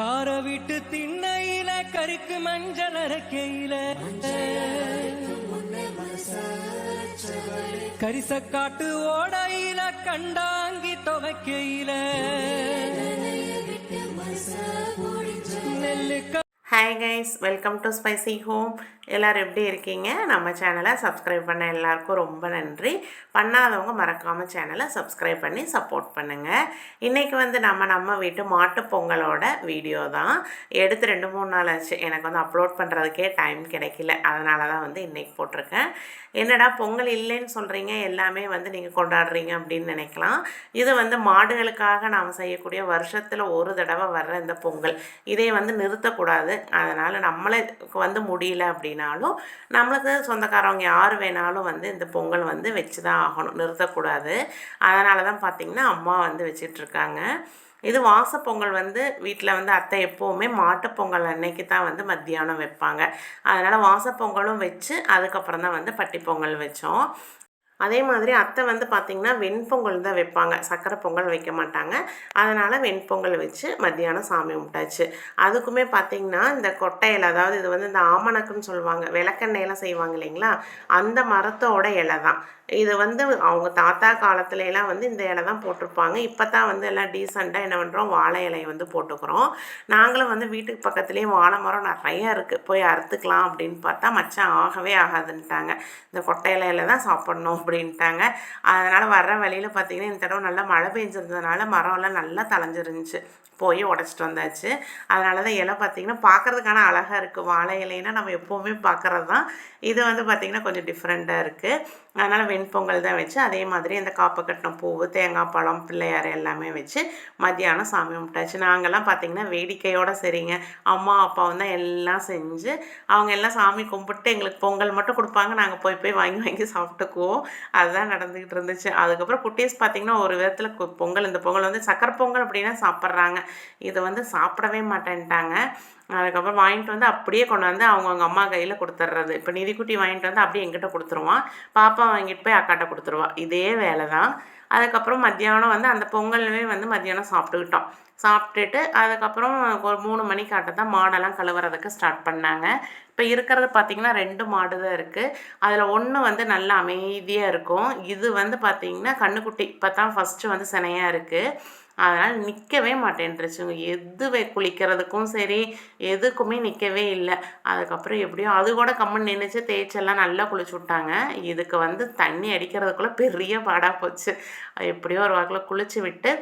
கார விட்டு திண்ணையில கருக்கு மஞ்சள் அரைக்கையில. கரிசக்காட்டு ஓடையில கண்டாங்கி துவைக்கையில. நெல்லு hi guys welcome to spicy home எல்லோரும் எப்படி இருக்கீங்க? நம்ம சேனலை சப்ஸ்கிரைப் பண்ண எல்லாருக்கும் ரொம்ப நன்றி. பண்ணாதவங்க மறக்காமல் சேனலை சப்ஸ்கிரைப் பண்ணி சப்போர்ட் பண்ணுங்கள் இன்றைக்கி வந்து நம்ம நம்ம வீட்டு மாட்டுப் பொங்கலோட வீடியோ தான். எடுத்து ரெண்டு மூணு நாள் ஆச்சு. எனக்கு வந்து அப்லோட் பண்ணுறதுக்கே டைம் கிடைக்கல. அதனால தான் வந்து இன்றைக்கி போட்டிருக்கேன். என்னடா பொங்கல் இல்லைன்னு சொல்கிறீங்க எல்லாமே வந்து நீங்கள் கொண்டாடுறீங்க அப்படின்னு நினைக்கலாம். இது வந்து மாடுகளுக்காக நாம் செய்யக்கூடிய வருஷத்தில் ஒரு தடவை வர்ற இந்த பொங்கல். இதை வந்து நிறுத்தக்கூடாது. அதனால் நம்மளுக்கு வந்து முடியல அப்படின்னாலும் நம்மளுக்கு சொந்தக்காரவங்க யார் வேணாலும் வந்து இந்த பொங்கல் வந்து வச்சு தான் ஆகணும் நிறுத்தக்கூடாது. அதனால தான் பார்த்திங்கன்னா அம்மா வந்து வச்சிட்ருக்காங்க. இது வாசப்பொங்கல் வந்து வீட்டில் வந்து அத்தை எப்போவுமே மாட்டுப்பொங்கல் அன்னைக்கு தான் வந்து மத்தியானம் வைப்பாங்க. அதனால் வாசப்பொங்கலும் வச்சு அதுக்கப்புறம் தான் வந்து பட்டிப்பொங்கல் வச்சோம். அதே மாதிரி அத்தை வந்து பார்த்திங்கன்னா வெண்பொங்கல் தான் வைப்பாங்க. சக்கரை பொங்கல் வைக்க மாட்டாங்க. அதனால் வெண்பொங்கல் வச்சு மத்தியானம் சாமி கும்பிட்டாச்சு. அதுக்குமே பார்த்திங்கன்னா இந்த கொட்டையில் அதாவது இது வந்து இந்த ஆமணக்குன்னு சொல்லுவாங்க விளக்கெண்ணெயெல்லாம் செய்வாங்க இல்லைங்களா? அந்த மரத்தோட இலை தான். இது வந்து அவங்க தாத்தா காலத்துல எல்லாம் வந்து இந்த இலை தான் போட்டிருப்பாங்க. இப்போ தான் வந்து எல்லாம் டீசெண்டாக என்ன பண்ணுறோம் வாழை இலையை வந்து போட்டுக்கிறோம். நாங்களும் வந்து வீட்டுக்கு பக்கத்துலேயே வாழை மரம் நிறையா இருக்குது போய் அறுத்துக்கலாம் அப்படின்னு பார்த்தா மச்சான் ஆகவே ஆகாதுன்ட்டாங்க. இந்த கொட்டை இலையில தான் சாப்பிட்ணும் அப்படின்ட்டாங்க. அதனால் வர்ற வழியில் பார்த்தீங்கன்னா இந்த தடவை நல்லா மழை பெஞ்சிருந்ததுனால மரம்லாம் நல்லா தலைஞ்சிருந்துச்சு போய் உடச்சிட்டு வந்தாச்சு. அதனால தான் இலை பார்த்திங்கன்னா பார்க்குறதுக்கான அழகாக இருக்குது வாழை இலைன்னா நம்ம எப்போவுமே பார்க்குறது தான் இது வந்து பார்த்திங்கன்னா கொஞ்சம் டிஃப்ரெண்ட்டாக இருக்குது அதனால் வெண்பொங்கல் தான் வச்சு அதே மாதிரி இந்த காப்பு கட்டின பூவு தேங்காய் பழம் பிள்ளையார் எல்லாமே வச்சு மத்தியானம் சாமி கும்பிட்டாச்சு. நாங்கள்லாம் பார்த்திங்கன்னா வேடிக்கையோடு சரிங்க. அம்மா அப்பாவும் தான் எல்லாம் செஞ்சு அவங்க எல்லாம் சாமி கும்பிட்டு எங்களுக்கு பொங்கல் மட்டும் கொடுப்பாங்க. நாங்கள் போய் போய் வாங்கி வாங்கி சாப்பிட்டுக்குவோம். அதுதான் நடந்துக்கிட்டு இருந்துச்சு. அதுக்கப்புறம் குட்டீஸ் பார்த்திங்கன்னா ஒரு விதத்தில் கு- பொங்கல் இந்த பொங்கல் வந்து சக்கரை பொங்கல் அப்படின்னா சாப்பிட்றாங்க. இதை வந்து சாப்பிடவே மாட்டேன்ட்டாங்க. அதுக்கப்புறம் வாங்கிட்டு வந்து அப்படியே கொண்டு வந்து அவங்கவுங்க அம்மா கையில் கொடுத்துட்றது இப்போ நிதிக்குட்டி வாங்கிட்டு வந்து அப்படியே எங்கிட்ட கொடுத்துருவான் பாப்பா வாங்கிட்டு போய் அக்காட்ட கொடுத்துருவா. இதே வேலை தான். அதுக்கப்புறம் மத்தியானம் வந்து அந்த பொங்கலுமே வந்து மத்தியானம் சாப்பிட்டுக்கிட்டோம். சாப்பிட்டுட்டு அதுக்கப்புறம் ஒரு மூணு மணிக்காட்ட தான் மாடெல்லாம் கழுவுறதுக்கு ஸ்டார்ட் பண்ணாங்க. இப்போ இருக்கிறது பார்த்திங்கன்னா ரெண்டு மாடு தான் இருக்குது அதில் ஒன்று வந்து நல்லா அமைதியாக இருக்கும். இது வந்து பார்த்திங்கன்னா கண்ணுக்குட்டி. இப்போ தான் ஃபஸ்ட்டு வந்து சினையாக இருக்குது அதனால் நிற்கவே மாட்டேன்ருச்சுங்க எதுவே குளிக்கிறதுக்கும் சரி எதுக்குமே நிற்கவே இல்லை. அதுக்கப்புறம் எப்படியோ அது கூட கம்மன் நின்றுச்சு தேய்ச்செல்லாம் நல்லா குளிச்சு விட்டாங்க. இதுக்கு வந்து தண்ணி அடிக்கிறதுக்குள்ளே பெரிய பாடாக போச்சு. எப்படியோ ஒரு வாக்கில் குளிச்சு விட்டு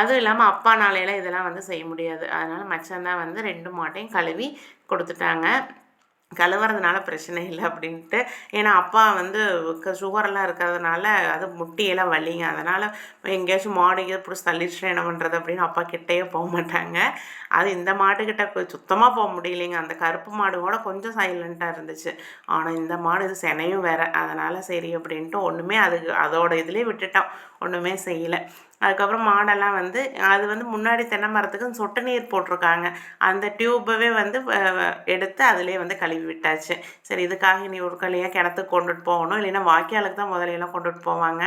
அதுவும் இல்லாமல் அப்பா நாளையில இதெல்லாம் வந்து செய்ய முடியாது. அதனால் மச்சந்தான் வந்து ரெண்டு மாட்டையும் கழுவி கொடுத்துட்டாங்க. கழுவுறதுனால பிரச்சனை இல்லை அப்படின்ட்டு. ஏன்னா அப்பா வந்து சுகரெல்லாம் இருக்கிறதுனால அது முட்டியெல்லாம் வலிங்க. அதனால் எங்கேயாச்சும் மாடு எங்கேயாவது பிடிச்சி தள்ளிடுச்சுனா என்ன பண்ணுறது அப்படின்னு அப்பா கிட்டேயே போக மாட்டாங்க. அது இந்த மாட்டுக்கிட்ட சுத்தமாக போக முடியலைங்க. அந்த கருப்பு மாடு கூட கொஞ்சம் சைலண்ட்டாக இருந்துச்சு. ஆனால் இந்த மாடு இது செனையும் வேற. அதனால் சரி அப்படின்ட்டு ஒன்றுமே அதுக்கு அதோட இதுலேயே விட்டுட்டோம். ஒன்றுமே செய்யலை. அதுக்கப்புறம் மாடெல்லாம் வந்து அது வந்து முன்னாடி தென்னை மரத்துக்கு சொட்டு நீர் போட்டிருக்காங்க. அந்த டியூப்பவே வந்து எடுத்து அதிலே வந்து கழுவி விட்டாச்சு. சரி இதுக்காக நீ ஒரு கழியாக கிணத்துக்கு கொண்டுட்டு போகணும். இல்லைன்னா வாய்க்காலுக்கு தான் முதலையெல்லாம் கொண்டுட்டு போவாங்க.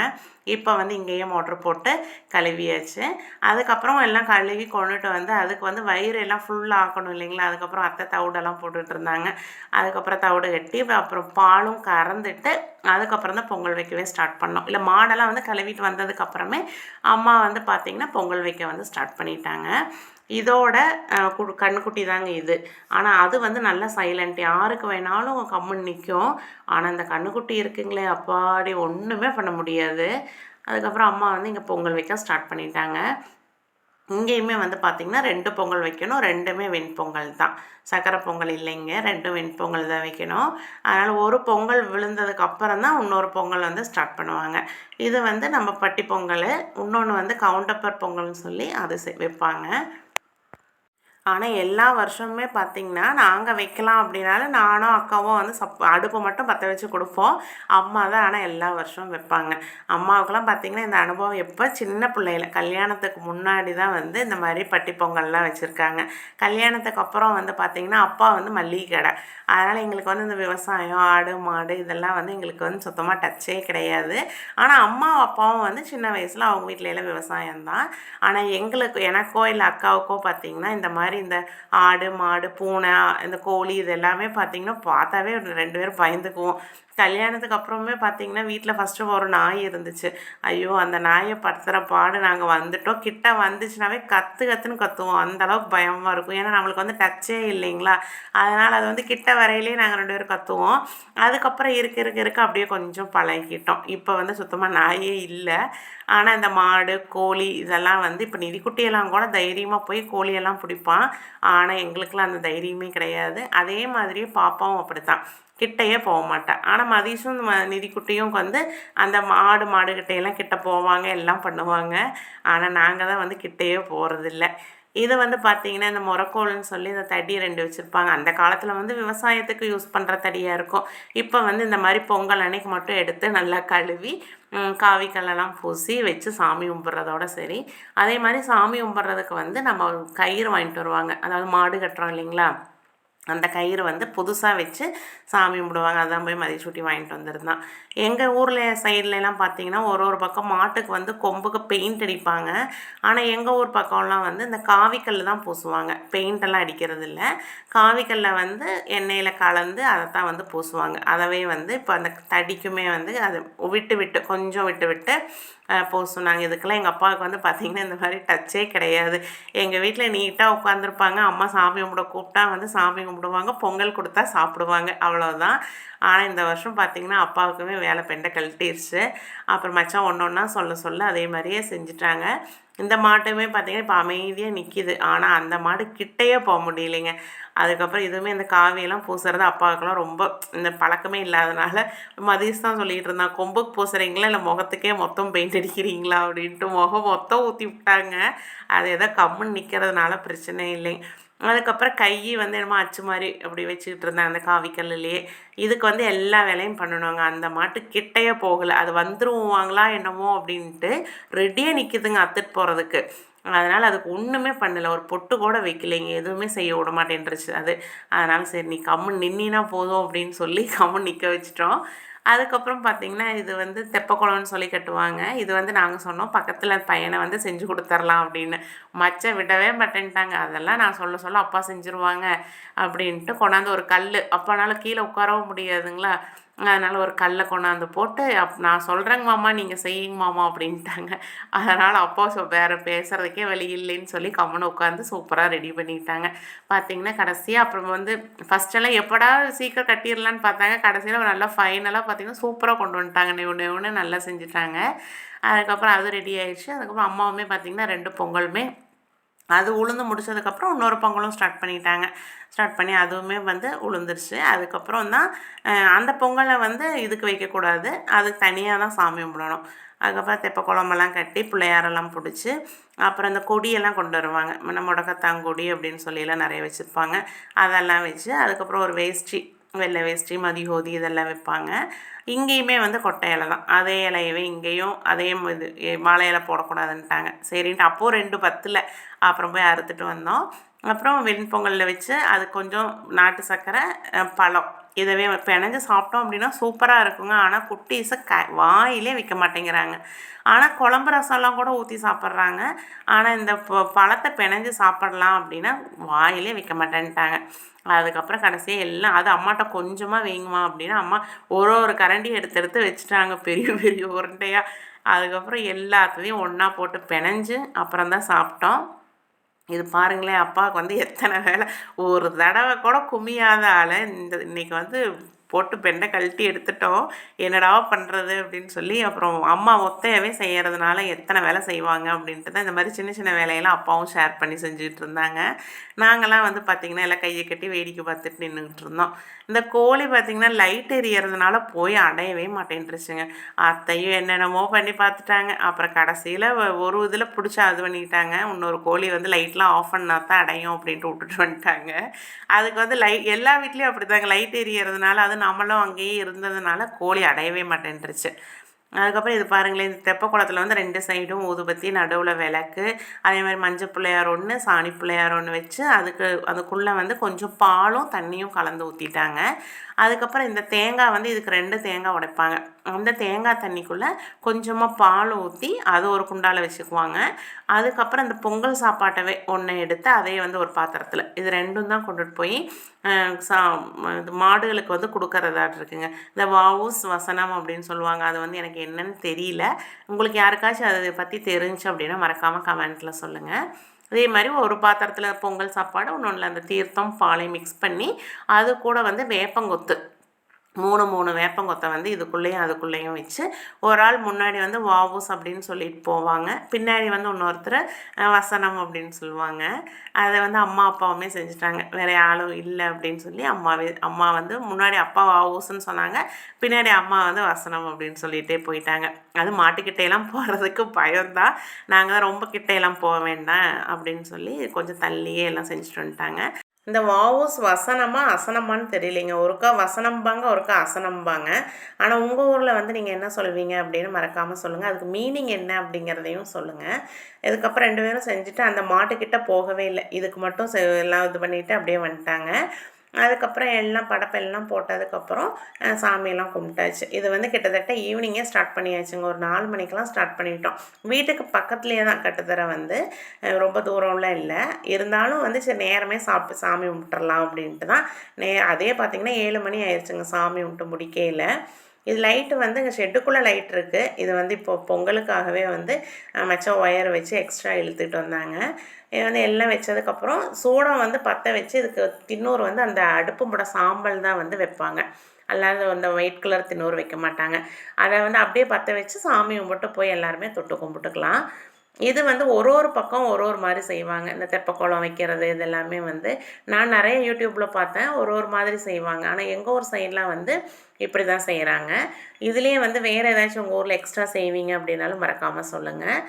இப்போ வந்து இங்கேயே மோட்ரு போட்டு கழுவியாச்சு. அதுக்கப்புறம் எல்லாம் கழுவி கொண்டுட்டு வந்து அதுக்கு வந்து வயிறு எல்லாம் ஃபுல்லாக ஆக்கணும் இல்லைங்களா? அதுக்கப்புறம் அத்தை தவிடெல்லாம் போட்டுட்ருந்தாங்க அதுக்கப்புறம் தவிடு கட்டி அப்புறம் பாலும் கறந்துட்டு அதுக்கப்புறம் தான் பொங்கல் வைக்கவே ஸ்டார்ட் பண்ணோம். இல்லை மாடெல்லாம் வந்து கழுவிட்டு வந்ததுக்கப்புறமே அம்மா வந்து பார்த்திங்கன்னா பொங்கல் வைக்க வந்து ஸ்டார்ட் பண்ணிட்டாங்க. இதோட கு கண்ணுக்குட்டி தாங்க இது. ஆனால் அது வந்து நல்லா சைலண்ட் யாருக்கு வேணாலும் கம்முன்னு நிற்கும் ஆனால் இந்த கண்ணுக்குட்டி இருக்குங்களே அப்பாடி ஒன்றுமே பண்ண முடியாது. அதுக்கப்புறம் அம்மா வந்து இங்கே பொங்கல் வைக்க ஸ்டார்ட் பண்ணிட்டாங்க. இங்கேயுமே வந்து பார்த்திங்கன்னா ரெண்டு பொங்கல் வைக்கணும் ரெண்டுமே வெண்பொங்கல் தான். சக்கரை பொங்கல் இல்லைங்க ரெண்டும் வெண்பொங்கல் தான் வைக்கணும். அதனால் ஒரு பொங்கல் விழுந்ததுக்கு அப்புறம் தான் இன்னொரு பொங்கல் வந்து ஸ்டார்ட் பண்ணுவாங்க. இது வந்து நம்ம பட்டி பொங்கல் இன்னொன்று வந்து கவுண்டப்பர் பொங்கல்னு சொல்லி அது செ- வைப்பாங்க. ஆனால் எல்லா வருஷமுமே பார்த்திங்கன்னா நாங்கள் வைக்கலாம் அப்படின்னாலும் நானும் அக்காவும் வந்து சப் அடுப்பு மட்டும் பற்ற வச்சு கொடுப்போம். அம்மா தான் ஆனால் எல்லா வருஷமும் வைப்பாங்க. அம்மாவுக்கெல்லாம் பார்த்திங்கன்னா இந்த அனுபவம் எப்போ சின்ன பிள்ளையில கல்யாணத்துக்கு முன்னாடி தான் வந்து இந்த மாதிரி பட்டி பொங்கல்லாம் வச்சுருக்காங்க. கல்யாணத்துக்கு அப்புறம் வந்து பார்த்திங்கன்னா அப்பா வந்து மல்லிகை கடை. அதனால் எங்களுக்கு வந்து இந்த விவசாயம் ஆடு மாடு இதெல்லாம் வந்து எங்களுக்கு வந்து சுத்தமாக டச்சே கிடையாது. ஆனால் அம்மா அப்பாவும் வந்து சின்ன வயசில் அவங்க வீட்டில எல்லாம் விவசாயம் தான் ஆனால் எங்களுக்கு எனக்கோ இல்லை அக்காவுக்கோ பார்த்திங்கன்னா இந்த மாதிரி இந்த ஆடு மாடு பூனை இந்த கோழி இது எல்லாமே பார்த்திங்கன்னா பார்த்தாவே ரெண்டு பேரும் பயந்துக்குவோம். கல்யாணத்துக்கு அப்புறமே பார்த்தீங்கன்னா வீட்டில் ஃபஸ்ட்டு ஒரு நாய் இருந்துச்சு. ஐயோ அந்த நாயை படுத்துகிற பாடு நாங்கள் வந்துட்டோம். கிட்ட வந்துச்சுனாவே கற்று கற்றுன்னு கத்துவோம். அந்த அளவுக்கு பயமாக இருக்கும். ஏன்னா நம்மளுக்கு வந்து டச்சே இல்லைங்களா? அதனால் அது வந்து கிட்ட வரையிலே நாங்கள் ரெண்டு பேரும் கத்துவோம். அதுக்கப்புறம் இருக்க இருக்க இருக்க அப்படியே கொஞ்சம் பழகிட்டோம். இப்போ வந்து சுத்தமாக நாயே இல்லை. ஆனால் இந்த மாடு கோழி இதெல்லாம் வந்து இப்போ நிதிக்குட்டியெல்லாம் கூட தைரியமாக போய் கோழியெல்லாம் பிடிப்பான். ஆனால் எங்களுக்கெல்லாம் அந்த தைரியமே கிடையாது. அதே மாதிரியே பாப்பாவும் அப்படித்தான். கிட்டையே போக மாட்டேன். ஆனால் மதிஷும் ம நிதிக்குட்டியும் வந்து அந்த மாடு மாடுகிட்டையெல்லாம் கிட்ட போவாங்க எல்லாம் பண்ணுவாங்க. ஆனால் நாங்கள் தான் வந்து கிட்டையே போகிறதில்ல இது வந்து பார்த்திங்கன்னா இந்த முறக்கோள்னு சொல்லி இந்த தடி ரெண்டு வச்சுருப்பாங்க. அந்த காலத்தில் வந்து விவசாயத்துக்கு யூஸ் பண்ணுற தடியாக இருக்கும். இப்போ வந்து இந்த மாதிரி பொங்கல் அன்னைக்கு மட்டும் எடுத்து நல்லா கழுவி காவிக்கல்லாம் பூசி வச்சு சாமி கும்பிட்றதோட சரி. அதே மாதிரி சாமி கும்பிட்றதுக்கு வந்து நம்ம கயிறு வாங்கிட்டு வருவாங்க. அதாவது மாடு கட்டுறோம் இல்லைங்களா? அந்த கயிறு வந்து புதுசாக வச்சு சாமி கும்பிடுவாங்க. அதான் போய் மதிச்சூட்டி வாங்கிட்டு வந்திருந்தான். எங்கள் ஊரில் சைட்லலாம் பார்த்தீங்கன்னா ஒரு ஒரு பக்கம் மாட்டுக்கு வந்து கொம்புக்கு பெயிண்ட் அடிப்பாங்க. ஆனால் எங்கள் ஊர் பக்கம்லாம் வந்து இந்த காவிக்கல் தான் பூசுவாங்க. பெயிண்டெல்லாம் அடிக்கிறது இல்லை. காவிக்கல்லை வந்து எண்ணெயில் கலந்து அதை தான் வந்து பூசுவாங்க. அதவே வந்து இப்போ அந்த தடிக்குமே வந்து அது விட்டு விட்டு கொஞ்சம் விட்டு விட்டு பூசுனாங்க இதுக்கெல்லாம் எங்கள் அப்பாவுக்கு வந்து பார்த்திங்கன்னா இந்த மாதிரி டச்சே கிடையாது. எங்கள் வீட்டில் நீட்டாக உட்காந்துருப்பாங்க அம்மா சாமி கும்பிட கூப்பிட்டா வந்து சாமி கும்பிடுவாங்க. பொங்கல் கொடுத்தா சாப்பிடுவாங்க. அவ்வளோதான் ஆனால் இந்த வருஷம் பார்த்திங்கன்னா அப்பாவுக்குமே வேலை பெண்டை கழட்டிடுச்சு அப்புறம் மச்சான் ஒன்று ஒன்றா சொல்ல சொல்ல அதே மாதிரியே செஞ்சுட்டாங்க. இந்த மாட்டுமே பார்த்திங்கன்னா இப்போ அமைதியாக நிற்கிது ஆனால் அந்த மாடு கிட்டேயே போக முடியலைங்க. அதுக்கப்புறம் எதுவுமே இந்த காவியெல்லாம் பூசுறது அப்பாவுக்கெல்லாம் ரொம்ப இந்த பழக்கமே இல்லாதனால மதியஸ் தான் சொல்லிகிட்டு இருந்தான் கொம்புக்கு பூசுறீங்களா? இல்லை முகத்துக்கே மொத்தம் பெயிண்ட் அடிக்கிறீங்களா? அப்படின்ட்டு முகம் மொத்தம் ஊற்றி விட்டாங்க அது ஏதோ கம்முன்னு நிற்கிறதுனால பிரச்சனை இல்லைங்க. அதுக்கப்புறம் கை வந்து என்னமோ அச்சு மாதிரி அப்படி வச்சுக்கிட்டு இருந்தேன் அந்த காவிக்கல்லையே இதுக்கு வந்து எல்லா வேலையும் பண்ணணுங்க. அந்த மாட்டு கிட்டையே போகலை. அது வந்துருவாங்களா என்னமோ அப்படின்ட்டு ரெடியாக நிற்கிதுங்க அத்துட்டு போகிறதுக்கு அதனால் அதுக்கு ஒன்றுமே பண்ணலை. ஒரு பொட்டு கூட வைக்கலைங்க. எதுவுமே செய்ய விட மாட்டேன்ருச்சு அது. அதனால் சரி நீ கம்மு நின்னா போதும் அப்படின்னு சொல்லி கம்மு நிற்க வச்சிட்டோம். அதுக்கப்புறம் பார்த்திங்கன்னா இது வந்து தெப்பக்குளம்னு சொல்லி கட்டுவாங்க. இது வந்து நாங்கள் சொன்னோம் பக்கத்தில் பையனை வந்து செஞ்சு கொடுத்துர்லாம் அப்படின்னு. மச்சை விடவே மாட்டேன்ட்டாங்க. அதெல்லாம் நான் சொல்ல சொல்ல அப்பா செஞ்சுருவாங்க அப்படின்ட்டு கொண்டாந்து ஒரு கல் அப்போனால கீழே உட்காரவும் முடியாதுங்களா? அதனால் ஒரு கல்லை கொண்டாந்து போட்டு அப் நான் சொல்கிறேங்க மாமா நீங்கள் செய்யுங்க மாமா அப்படின்ட்டாங்க. அதனால் அப்பா சொ வேறு பேசுகிறதுக்கே வழி இல்லைன்னு சொல்லி கம்மனை உட்காந்து சூப்பராக ரெடி பண்ணிட்டாங்க. பார்த்தீங்கன்னா கடைசியாக அப்புறம் வந்து ஃபஸ்ட்டெல்லாம் எப்படா சீக்கிரம் கட்டிடலான்னு பார்த்தாங்க. கடைசியில் நல்லா ஃபைனலாக பார்த்தீங்கன்னா சூப்பராக கொண்டு வந்துட்டாங்க. நெவ் ஒன்று நல்லா செஞ்சுட்டாங்க. அதுக்கப்புறம் அது ரெடி ஆயிடுச்சு. அதுக்கப்புறம் அம்மாவுமே பார்த்திங்கன்னா ரெண்டு பொங்கலுமே அது உளுந்து முடிச்சதுக்கப்புறம் இன்னொரு பொங்கலும் ஸ்டார்ட் பண்ணிட்டாங்க. ஸ்டார்ட் பண்ணி அதுவுமே வந்து உளுந்துருச்சு. அதுக்கப்புறம் தான் அந்த பொங்கலை வந்து இதுக்கு வைக்கக்கூடாது. அதுக்கு தனியாக தான் சாமி கும்பிடணும். அதுக்கப்புறம் தெப்ப குழம்பெல்லாம் கட்டி பிள்ளையாரெல்லாம் பிடிச்சி அப்புறம் இந்த கொடியெல்லாம் கொண்டு வருவாங்க. நம்ம முடக்கத்தாங்கொடி அப்படின்னு சொல்லியெல்லாம் நிறைய வச்சுருப்பாங்க. அதெல்லாம் வச்சு அதுக்கப்புறம் ஒரு வேஷ்டி வெள்ளை வேஷ்டி மதியோதி இதெல்லாம் வைப்பாங்க. இங்கேயுமே வந்து கொட்டை இலை தான். அதே இலையவே இங்கேயும் அதே இது வாழை இலை போடக்கூடாதுன்ட்டாங்க. சரின்ட்டு அப்போது ரெண்டு பத்தில் அப்புறம் போய் அறுத்துட்டு வந்தோம். அப்புறம் வெண்பொங்கலில் வச்சு அது கொஞ்சம் நாட்டு சர்க்கரை பழம். இதவே பிணைஞ்சு சாப்பிட்டோம் அப்படின்னா சூப்பராக இருக்குங்க. ஆனால் குட்டீஸை க வாயிலே வைக்க மாட்டேங்கிறாங்க. ஆனால் குழம்பு ரசம்லாம் கூட ஊற்றி சாப்பிட்றாங்க. ஆனால் இந்த பழத்தை பிணைஞ்சு சாப்பிட்லாம் அப்படின்னா வாயிலே வைக்க மாட்டேன்ட்டாங்க. அதுக்கப்புறம் கடைசியாக எல்லாம் அது அம்மாட்ட கொஞ்சமாக வைங்குமா அப்படின்னா அம்மா ஒரு ஒரு கரண்டி எடுத்து எடுத்து வச்சுட்டாங்க. பெரிய பெரிய உருண்டையாக அதுக்கப்புறம் எல்லாத்துலேயும் ஒன்றா போட்டு பிணைஞ்சு அப்புறம் தான் சாப்பிட்டோம். இது பாருங்களேன் அப்பாவுக்கு வந்து எத்தனை வேலை ஒரு தடவை கூட குமியாத ஆளை இந்த இன்றைக்கி வந்து போட்டு பெண்டை கழட்டி எடுத்துட்டோம். என்னடா பண்ணுறது அப்படின்னு சொல்லி அப்புறம் அம்மா ஒத்தையவே செய்கிறதுனால எத்தனை வேலை செய்வாங்க அப்படின்ட்டு தான் இந்த மாதிரி சின்ன சின்ன வேலையெல்லாம் அப்பாவும் ஷேர் பண்ணி செஞ்சுட்டு இருந்தாங்க. நாங்களாம் வந்து பார்த்திங்கன்னா எல்லாம் கையை கட்டி வேடிக்கை பார்த்துட்டு நின்றுக்கிட்டு இருந்தோம். இந்த கோழி பார்த்திங்கன்னா லைட் எரியறதுனால போய் அடையவே மாட்டேன்ட்டுருச்சுங்க அத்தையும் என்னென்னமோ பண்ணி பார்த்துட்டாங்க. அப்புறம் கடைசியில் ஒரு இதில் பிடிச்சா அது பண்ணிக்கிட்டாங்க இன்னொரு கோழி வந்து லைட்லாம் ஆஃப் பண்ணால் தான் அடையும் அப்படின்ட்டு விட்டுட்டு வந்துட்டாங்க. அதுக்கு வந்து லை எல்லா வீட்லேயும் அப்படி தாங்க லைட் எரியறதுனால அது நம்மளும் அங்கேயே இருந்ததுனால கோழி அடையவே மாட்டேன்ருச்சு அதுக்கப்புறம் இது பாருங்களேன் இந்த தெப்ப குளத்துல வந்து ரெண்டு சைடும் ஊதுபத்தி நடுவில் விளக்கு அதே மாதிரி மஞ்சள் பிள்ளையார் ஒன்று சாணி பிள்ளையார் ஒன்று வச்சு அதுக்கு அதுக்குள்ளே வந்து கொஞ்சம் பாலும் தண்ணியும் கலந்து ஊற்றிட்டாங்க அதுக்கப்புறம் இந்த தேங்காய் வந்து இதுக்கு ரெண்டு தேங்காய் உடைப்பாங்க. அந்த தேங்காய் தண்ணிக்குள்ளே கொஞ்சமாக பால் ஊற்றி அது ஒரு குண்டால் வச்சுக்குவாங்க. அதுக்கப்புறம் இந்த பொங்கல் சாப்பாட்டவே ஒன்று எடுத்து அதையே வந்து ஒரு பாத்திரத்தில். இது ரெண்டும் தான் கொண்டுட்டு போய் சா இது மாடுகளுக்கு வந்து கொடுக்கறதாட்டு இருக்குங்க. இந்த வாவுஸ் வசனம் அப்படின்னு சொல்லுவாங்க. அது வந்து எனக்கு என்னன்னு தெரியல. உங்களுக்கு யாருக்காச்சும் அதை பற்றி தெரிஞ்சு அப்படின்னா மறக்காமல் கமெண்ட்டில் சொல்லுங்கள் அதே மாதிரி ஒரு பாத்திரத்தில் பொங்கல் சாப்பாடு ஒன்றும் அந்த தீர்த்தம் பாலை மிக்ஸ் பண்ணி அது கூட வந்து வேப்பங்கொத்து. மூணு மூணு வேப்பங்கொத்தை வந்து இதுக்குள்ளேயும் அதுக்குள்ளேயும் வச்சு ஒரு ஆள் முன்னாடி வந்து வாவூஸ் அப்படின்னு சொல்லிட்டு போவாங்க. பின்னாடி வந்து இன்னொருத்தர் வசனம் அப்படின்னு சொல்லுவாங்க. அதை வந்து அம்மா அப்பாவுமே செஞ்சுட்டாங்க. வேற யாரும் இல்லை அப்படின்னு சொல்லி அம்மாவே அம்மா வந்து முன்னாடி அப்பா வாவூஸ்ன்னு சொன்னாங்க. பின்னாடி அம்மா வந்து வசனம் அப்படின்னு சொல்லிகிட்டே போயிட்டாங்க. அது மாட்டுக்கிட்டையெல்லாம் போகிறதுக்கு பயம்தான். நாங்கள் ரொம்ப கிட்டையெல்லாம் போக வேண்டாம் அப்படின்னு சொல்லி கொஞ்சம் தள்ளியே எல்லாம் செஞ்சுட்டு வந்துட்டாங்க. இந்த வாவோஸ் வசனமா அசனமான்னு தெரியலைங்க. ஒருக்கா வசனம்பாங்க ஒருக்கா அசனம்பாங்க. ஆனால் உங்கள் ஊரில் வந்து நீங்கள் என்ன சொல்வீங்க அப்படின்னு மறக்காமல் சொல்லுங்கள் அதுக்கு மீனிங் என்ன அப்படிங்கிறதையும் சொல்லுங்கள் இதுக்கப்புறம் ரெண்டு பேரும் செஞ்சுட்டு அந்த மாட்டுக்கிட்ட போகவே இல்லை. இதுக்கு மட்டும் செ- எல்லாம் இது பண்ணிவிட்டு அப்படியே வந்துட்டாங்க. அதுக்கப்புறம் எல்லாம் படப்பெல்லாம் போட்டதுக்கப்புறம் சாமியெல்லாம் கும்பிட்டாச்சு. இது வந்து கிட்டத்தட்ட ஈவினிங்கே ஸ்டார்ட் பண்ணியாச்சுங்க. ஒரு நாலு மணிக்கெலாம் ஸ்டார்ட் பண்ணிட்டோம். வீட்டுக்கு பக்கத்துலேயே தான் கட்டுத்தர வந்து ரொம்ப தூரம்லாம் இல்லை. இருந்தாலும் வந்து சரி நேரமே சாப்பிட்டு சாமி கும்பிட்டுறலாம் அப்படின்ட்டு தான். நே அதே பார்த்திங்கன்னா ஏழு மணி ஆயிடுச்சுங்க சாமி கும்பிட்டு முடிக்கையில். இது லைட்டு வந்து இங்கே ஷெட்டுக்குள்ளே லைட் இருக்குது இது வந்து இப்போ பொங்கலுக்காகவே வந்து மச்சம் ஒயர் வச்சு எக்ஸ்ட்ரா இழுத்துட்டு வந்தாங்க. இது வந்து எல்லாம் வச்சதுக்கப்புறம் சூடம் வந்து பற்ற வச்சு இதுக்கு தின்னூர் வந்து அந்த அடுப்பு முட சாம்பல் தான் வந்து வைப்பாங்க. அல்லாத அந்த ஒயிட் கலர் தின்னூர் வைக்க மாட்டாங்க. அதை வந்து அப்படியே பற்ற வச்சு சாமி கும்பிட்டு போய் எல்லாருமே தொட்டு கும்பிட்டுக்கலாம். இது வந்து ஒரு ஒரு பக்கம் ஒரு ஒரு மாதிரி செய்வாங்க. இந்த தெப்பக்குளம் வைக்கிறது இது எல்லாமே வந்து நான் நிறைய யூடியூப்பில் பார்த்தேன். ஒரு ஒரு மாதிரி செய்வாங்க. ஆனால் எங்கள் ஊர் சைட்லாம் வந்து இப்படி தான் செய்கிறாங்க இதுலேயே வந்து வேறு ஏதாச்சும் உங்கள் ஊரில் எக்ஸ்ட்ரா செய்வீங்க அப்படின்னாலும் மறக்காமல் சொல்லுங்கள்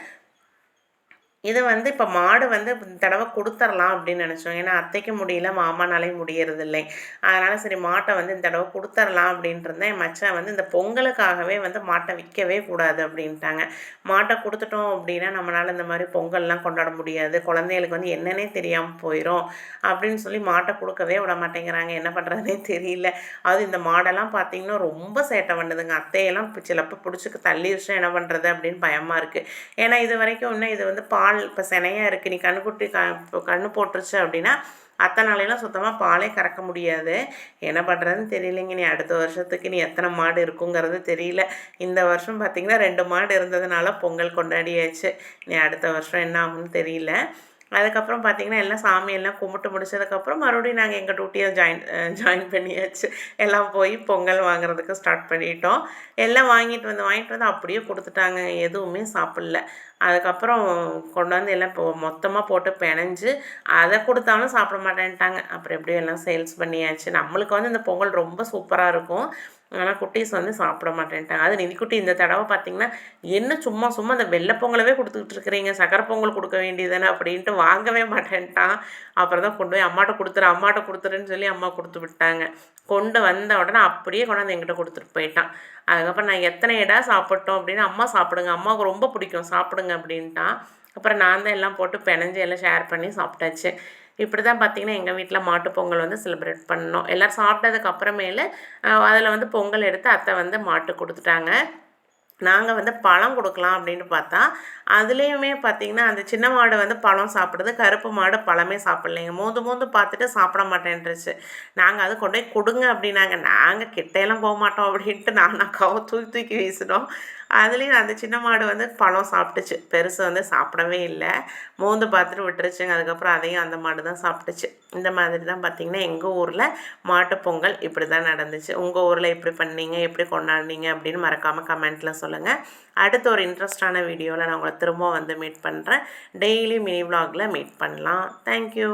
இது வந்து இப்போ மாடு வந்து இந்த தடவை கொடுத்துர்லாம் அப்படின்னு நினச்சோம். ஏன்னா அத்தைக்கு முடியல மாமானாலே முடியறது இல்லை அதனால் சரி மாட்டை வந்து இந்த தடவை கொடுத்துர்லாம் அப்படின்ட்டு இருந்தேன் என் மச்சான் வந்து இந்த பொங்கலுக்காகவே வந்து மாட்டை விற்கவே கூடாது அப்படின்ட்டாங்க. மாட்டை கொடுத்துட்டோம் அப்படின்னா நம்மளால் இந்த மாதிரி பொங்கல்லாம் கொண்டாட முடியாது. குழந்தைகளுக்கு வந்து என்னன்னே தெரியாமல் போயிடும் அப்படின்னு சொல்லி மாட்டை கொடுக்கவே விட மாட்டேங்கிறாங்க. என்ன பண்ணுறதுனே தெரியல. அது இந்த மாடெல்லாம் பார்த்தீங்கன்னா ரொம்ப சேட்டை பண்ணுதுங்க. அத்தையெல்லாம் இப்போ சிலப்போ பிடிச்சிக்கு தள்ளிடுச்சா என்ன பண்ணுறது அப்படின்னு பயமாக இருக்குது ஏன்னா இது வரைக்கும் இன்னும் இது வந்து பா பால் இப்போ சினையாக இருக்குது நீ கண்ணுக்குட்டி க இப்போ கண்ணு போட்டுருச்சு அப்படின்னா அத்தனை நாளையெல்லாம் சுத்தமாக பாலே கறக்க முடியாது. என்ன பண்ணுறதுன்னு தெரியலைங்க. நீ அடுத்த வருஷத்துக்கு நீ எத்தனை மாடு இருக்குங்கிறது தெரியல. இந்த வருஷம் பார்த்திங்கன்னா ரெண்டு மாடு இருந்ததுனால பொங்கல் கொண்டாடியாச்சு. நீ அடுத்த வருஷம் என்ன ஆகும்னு தெரியல. அதுக்கப்புறம் பார்த்தீங்கன்னா எல்லாம் சாமியெல்லாம் கும்பிட்டு முடிச்சதுக்கப்புறம் மறுபடியும் நாங்கள் எங்கள் டியூட்டியை ஜாயின் ஜாயின் பண்ணியாச்சு. எல்லாம் போய் பொங்கல் வாங்குறதுக்கு ஸ்டார்ட் பண்ணிட்டோம். எல்லாம் வாங்கிட்டு வந்து வாங்கிட்டு வந்து அப்படியே கொடுத்துட்டாங்க. எதுவுமே சாப்பிடல. அதுக்கப்புறம் கொண்டு வந்து எல்லாம் இப்போ மொத்தமாக போட்டு பிணைஞ்சு அதை கொடுத்தாலும் சாப்பிட மாட்டேன்ட்டாங்க. அப்புறம் எப்படியும் எல்லாம் சேல்ஸ் பண்ணியாச்சு. நம்மளுக்கு வந்து இந்த பொங்கல் ரொம்ப சூப்பராக இருக்கும். ஆனால் குட்டீஸ் வந்து சாப்பிட மாட்டேன்ட்டாங்க. அது நிதிக்குட்டி இந்த தடவை பார்த்தீங்கன்னா என்ன சும்மா சும்மா அந்த வெள்ளை பொங்கலவே கொடுத்துக்கிட்டு இருக்கிறீங்க. சக்கரை பொங்கல் கொடுக்க வேண்டியதுன்னு அப்படின்ட்டு வாங்கவே மாட்டேன்ட்டான். அப்புறம் தான் கொண்டு போய் அம்மாட்ட கொடுத்துரு அம்மாட்ட கொடுத்துருன்னு சொல்லி அம்மா கொடுத்து விட்டாங்க. கொண்டு வந்த உடனே அப்படியே கொண்டாந்து எங்கிட்ட கொடுத்துட்டு போயிட்டான். அதுக்கப்புறம் நான் எத்தனை இடா சாப்பிட்டோம் அப்படின்னு அம்மா சாப்பிடுங்க அம்மாவுக்கு ரொம்ப பிடிக்கும் சாப்பிடுங்க அப்படின்ட்டான் அப்புறம் நான் தான் எல்லாம் போட்டு பிணைஞ்சு எல்லாம் ஷேர் பண்ணி சாப்பிட்டாச்சு. இப்படி தான் பார்த்தீங்கன்னா எங்கள் வீட்டில் மாட்டுப்பொங்கல் வந்து செலிப்ரேட் பண்ணோம். எல்லோரும் சாப்பிட்டதுக்கு அப்புறமேலு அதில் வந்து பொங்கல் எடுத்து அத்தை வந்து மாட்டு கொடுத்துட்டாங்க. நாங்கள் வந்து பழம் கொடுக்கலாம் அப்படின்னு பார்த்தா அதுலேயுமே பார்த்தீங்கன்னா அந்த சின்ன மாடு வந்து பழம் சாப்பிடுது கருப்பு மாடு பழமே சாப்பிட்லைங்க. மோந்து மோந்து பார்த்துட்டு சாப்பிட மாட்டேன்ருச்சு நாங்கள் அது கொண்டு போய் கொடுங்க அப்படின்னாங்க. நாங்கள் கிட்டையெல்லாம் போக மாட்டோம் அப்படின்ட்டு நான் அக்காவும் தூக்கி தூக்கி வீசினோம். அதுலேயும் அந்த சின்ன மாடு வந்து பழம் சாப்பிட்டுச்சு. பெருசு வந்து சாப்பிடவே இல்லை. மோந்து பார்த்துட்டு விட்டுருச்சுங்க. அதுக்கப்புறம் அதையும் அந்த மாடு தான் சாப்பிட்டுச்சு. இந்த மாதிரி தான் பார்த்திங்கன்னா எங்கள் ஊரில் மாட்டு பொங்கல் இப்படி தான் நடந்துச்சு. உங்கள் ஊரில் எப்படி பண்ணீங்க எப்படி கொண்டாடினீங்க அப்படின்னு மறக்காமல் கமெண்ட்டில் சொல்லுங்கள் அடுத்த ஒரு இன்ட்ரெஸ்டான வீடியோவில் நான் உங்களை திரும்ப வந்து மீட் பண்ணுறேன் டெய்லி மினி vlogல மீட் பண்ணலாம். Thank you